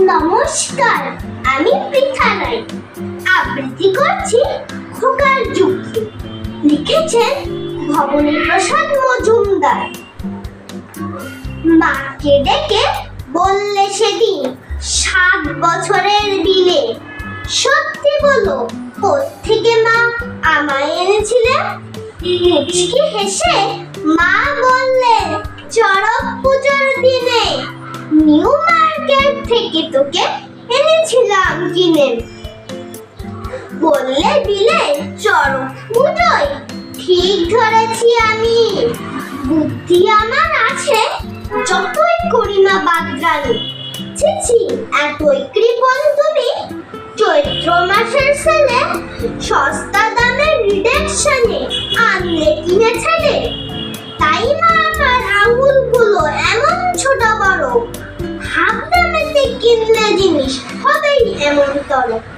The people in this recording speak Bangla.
নমস্কার, আমি পৃথা রায়। আবৃত্তি করছি খোকার যুক্তি। লিখেছেন ভবনী প্রসাদ মজুমদার। মাকে ডেকে বললে সেদিন, সাত বছরের বিলে সত্যি বলো থেকে মা আমায় এনেছিলে? মুচকি হেসে মা বললেন চড়ক পুজোর দিনে। নিউ মার্কেট থেকে তোকে এনেছিলাম কিনে। বললে বিলে চড়ক পুজোয় ঠিক ধরেছি আমি। বুদ্ধি আমার আছে, যতই করি না বাদরানি ছিছি এতই কৃপণ তুমি। চৈত্র মাসের সেলে সস্তা দামের রিডাকশনে আনলে Roda aí! É a mãe.